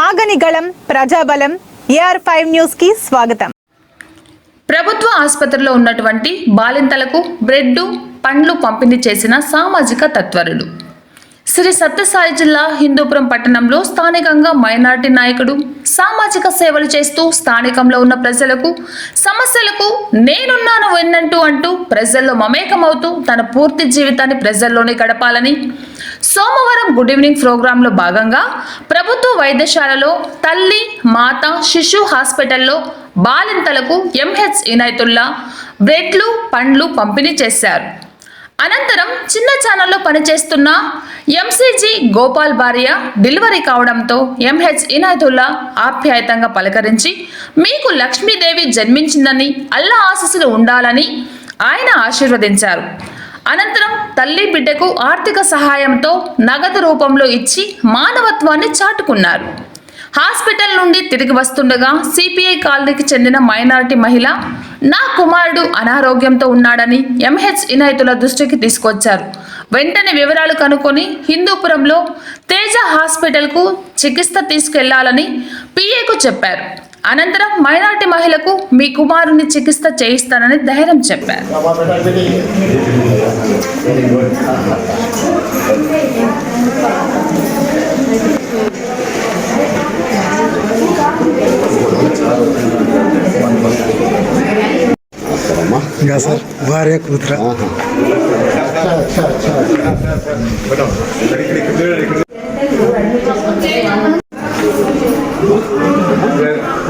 ఆగనిగళం Prajabalam AR five న్యూస్కి స్వాగతం. ప్రభుత్వ ఆసుపత్రిలో ఉన్నటువంటి బాలింతలకు బ్రెడ్ పండ్లు పంపిణీ చేసిన సామాజిక తత్వరులు. శ్రీ సత్యసాయి జిల్లా హిందూపురం పట్టణంలో స్థానికంగా మైనార్టీ నాయకుడు సామాజిక సేవలు చేస్తూ స్థానికంలో ఉన్న ప్రజలకు సమస్యలకు నేనున్నాను విన్నట్టు అంటూ ప్రజల్లో మమేకమవుతూ తన పూర్తి జీవితాన్ని ప్రజల్లోనే గడపాలని సోమవారం గుడ్ ఈవినింగ్ ప్రోగ్రాంలో భాగంగా ప్రభుత్వ వైద్యశాలలో తల్లి మాత శిశు హాస్పిటల్లో బాలింతలకు ఎంహెచ్ ఇనాయతుల్లా బ్రెడ్లు పండ్లు పంపిణీ చేశారు. అనంతరం చిన్న ఛానల్లో పనిచేస్తున్న ఎంసీజీ గోపాల్ భార్య డెలివరీ కావడంతో ఎంహెచ్ ఇనాయతుల్లా ఆప్యాయతంగా పలకరించి మీకు లక్ష్మీదేవి జన్మించిందని అల్లా ఆశీస్సులు ఉండాలని ఆయన ఆశీర్వదించారు. అనంతరం తల్లి బిడ్డకు ఆర్థిక సహాయంతో నగదు రూపంలో ఇచ్చి మానవత్వాన్ని చాటుకున్నారు. హాస్పిటల్ నుండి తిరిగి వస్తుండగా సిపిఐ కాలనీకి చెందిన మైనారిటీ మహిళ నా కుమారుడు అనారోగ్యంతో ఉన్నాడని ఎంహెచ్ ఇనాయతుల దృష్టికి తీసుకొచ్చారు. వెంటనే వివరాలు కనుక్కొని హిందూపురంలో తేజ హాస్పిటల్కు చికిత్స తీసుకెళ్ళాలని పిఏకు చెప్పారు. అనంతరం మైనారిటీ మహిళకు మీ కుమారుని చికిత్స చేయిస్తానని ధైర్యం చెప్పారు. సార్ భార్య కూతుర. అదే ఇక్కడ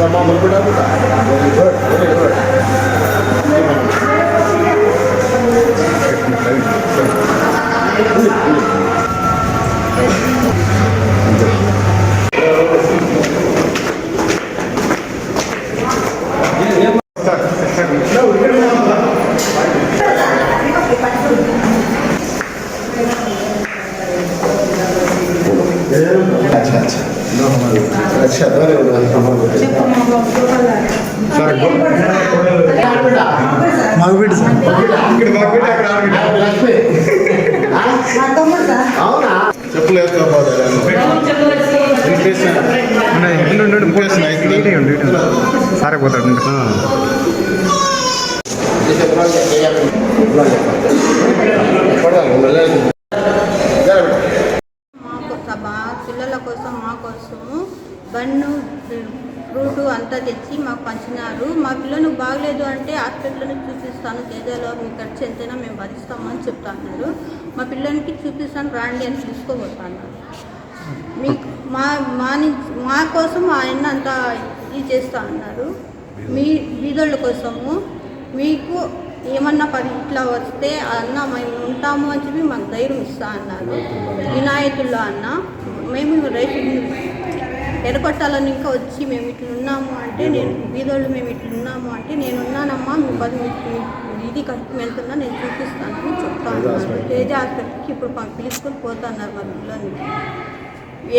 la mama pun buka. Very good, very good. अच्छा अच्छा మగబిడ్డ సార్ ఇక్కడ బాగా పెట్టి అక్కడ ఆడబిడ్డ. అవునా చెప్పులు ఉండు, ఉండు, ఉండు. ఇన్ఫెక్షన్ అవుతుంది. ఇటే ఉండు, ఇటే ఉండు. సరే పోతాడు ఉండు. మాకు సభ పిల్లల కోసం మా కోసము బన్ను ఫ్రూట్ అంతా తెచ్చి మాకు పంచినారు. మా పిల్లలకు బాగలేదు అంటే హాస్పిటల్ని చూపిస్తాను. తేజాలో మీ ఖర్చు ఎంతైనా మేము భరిస్తామని చెప్తున్నారు. మా పిల్లలకి చూపిస్తాను రాండి అని తీసుకోబోతున్నారు మీకు మా మా మా కోసం ఆయన అంతా ఇది చేస్తా అన్నారు. మీ బీదోళ్ళ కోసము మీకు ఏమన్నా పని ఇట్లా వస్తే అన్న మేము ఉంటాము అని చెప్పి మాకు ధైర్యం ఇస్తా అన్నారు. వినాయకుల్లో అన్న. మేము రేపు ఎరగొట్టాలని ఇంకా వచ్చి మేము ఇట్లా ఉన్నాము అంటే నేను బీదోళ్ళు మేము ఇట్లా ఉన్నాము అంటే నేను ఉన్నానమ్మా మీ పది మీకు ఇది ఖర్చు వెళ్తున్నా నేను చూపిస్తానని చెప్తా అన్నారు తేజ హాస్పిటల్కి ఇప్పుడు మాకు పిలుచుకొని పోతున్నారు మా పిల్లల్ని.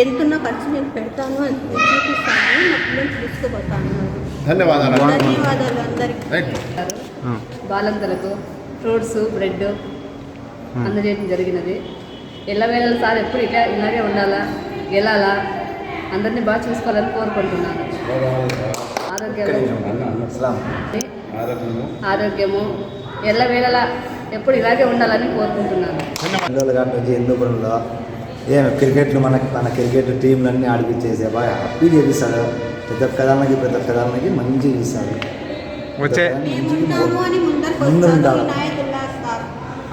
ఎంతున్న ఖర్చు నేను పెడతాను అని నేను చూపిస్తాను మా పిల్లల్ని తీసుకుపోతాను ధన్యవాదాలు. ధన్యవాదాలు అందరికీ. బాలంతలకు ఫ్రూట్స్ బ్రెడ్ అందజేయడం జరిగినది. ఎల్లవేళ సార్ ఎప్పుడు ఇట్లా ఇలాగే ఉండాలా గెలాలా? అందరినీ బాగా చూసుకోవాలని కోరుకుంటున్నాను. ఆరోగ్యము. ఆరోగ్యము. ఎల్లవేళలా ఎప్పుడు ఇలాగే ఉండాలని కోరుకుంటున్నాను. పిల్లలు నుంచి హిందూపురంలో ఏం క్రికెట్లు మనకి మన క్రికెట్ టీంలన్నీ ఆడిపించేసే బాగా హ్యాపీ చేపిస్తాడు ప్రతి ఒక్క దానికి ప్రతి ఒక్క దానికి మంచిగా ఇస్తాడు వచ్చే మేమున్నాము అని ముందరకు ముందు ఉండాలి.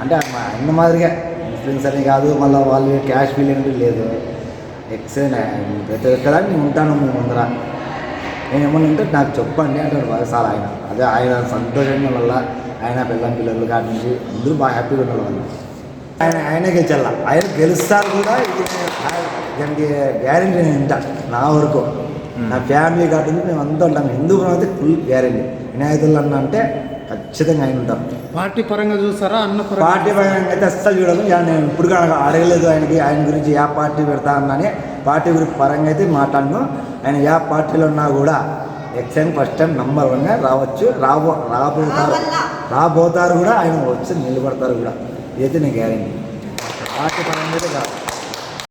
అంటే అన్న మాదిరిగా ముస్లిమ్స్ అని కాదు మళ్ళీ వాళ్ళు క్యాష్ ఫీలింగ్ లేదు. ఎక్స్ ప్రతి ఒక్క దాన్ని ఉంటాను మీ ముందర. నేను ఏమన్నా ఉంటే నాకు చెప్పండి అంటాడు బాగా సార్ ఆయన. అదే ఆయన సంతోషంగా వల్ల ఆయన పిల్లం పిల్లలు కాడి నుంచి అందరూ బాగా హ్యాపీగా ఉన్నారు వాళ్ళు. ఆయన ఆయన గెలిచాల. ఆయన గెలుస్తారు కూడా దానికి గ్యారెంటీ నేను ఉంటా నా వరకు. నా ఫ్యామిలీ కాబట్టి మేము అంతా ఉంటాం. హిందూపురం అయితే ఫుల్ గ్యారెంటీ వినాయకులు అన్న అంటే ఖచ్చితంగా ఆయన ఉంటాం. పార్టీ పరంగా చూస్తారా అన్న పార్టీ పరంగా అయితే అస్సలు చూడము నేను ఇప్పుడు అడగలేదు ఆయనకి ఆయన గురించి ఏ పార్టీ పెడతా అన్నని పార్టీ గురించి పరంగా అయితే మాట్లాడను. ఆయన ఏ పార్టీలో ఉన్నా కూడా ఎక్సైన్ ఫస్ట్ టైం నంబర్ వన్గా రావచ్చు. రాబో రాబోతారు. రాబోతారు కూడా ఆయన వచ్చి నిలబడతారు కూడా. ఇదైతే నేను గ్యారెంటీ. పార్టీ పరంగా అయితే కాదు.